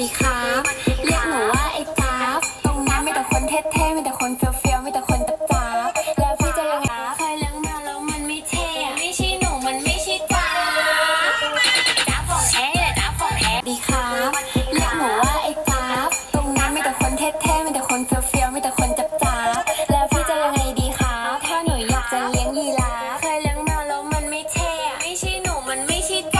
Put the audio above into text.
ดีครับเรียกหนูว่าไอ้จ้าบตรงนั้นมีแต่คนเท่ๆมีแต่คนเฟี้ยวๆมีแต่คนตับจ้าบแล้วพี่จะยังไงเคยเลี้ยงมาแล้วมันไม่เท่ไม่ใช่หนูมันไม่ใช่จ้าบจ้าบของแท้เแหละจ้าบของแท้ดีครับเรียกหนูว่าไอ้จ้าบตรงนั้นมีแต่คนเท่ๆมีแต่คนเฟี้ยวๆมีแต่คนจับจ้าบแล้วพี่จะยังไงดีครับถ้าหนูอยากจะเลี้ยงยีราฟเคยเลี้ยงมาแล้วมันไม่เท่ไม่ใช่หนูมันไม่ใช่